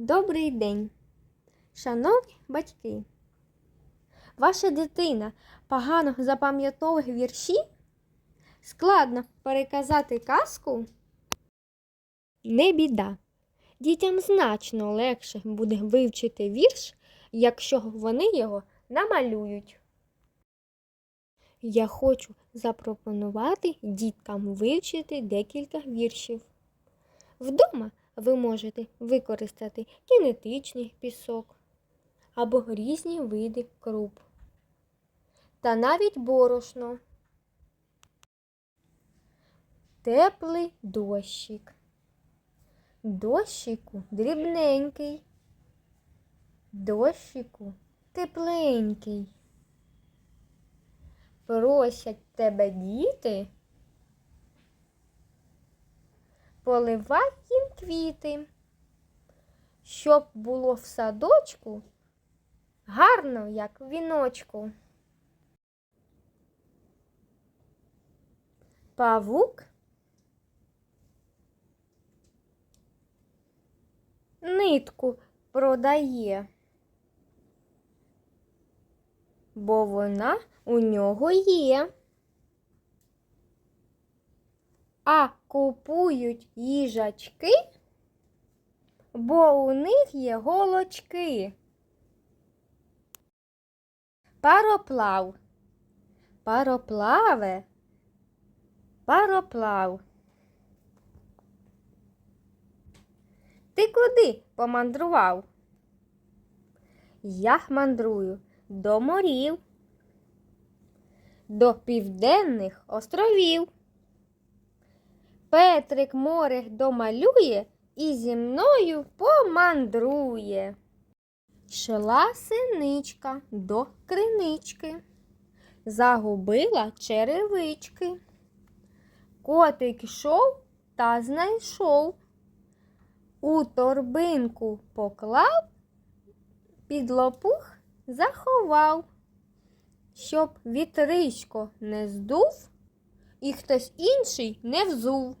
Добрий день, шановні батьки. Ваша дитина погано запам'ятовує вірші? Складно переказати казку? Не біда. Дітям значно легше буде вивчити вірш, якщо вони його намалюють. Я хочу запропонувати діткам вивчити декілька віршів. Вдома ви можете використати кінетичний пісок або різні види круп. Та навіть борошно. Теплий дощик. Дощику дрібненький. Дощику тепленький. Просять тебе діти. Поливай їм квіти, щоб було в садочку гарно, як в віночку. Павук нитку продає, бо вона у нього є. А купують їжачки, бо у них є голочки. Пароплав. Пароплаве. Пароплав. Ти куди помандрував? Я мандрую до морів, до південних островів. Петрик море домалює і зі мною помандрує. Шла синичка до кринички, загубила черевички. Котик йшов та знайшов. У торбинку поклав, під лопух заховав, щоб вітричко не здув і хтось інший не взув.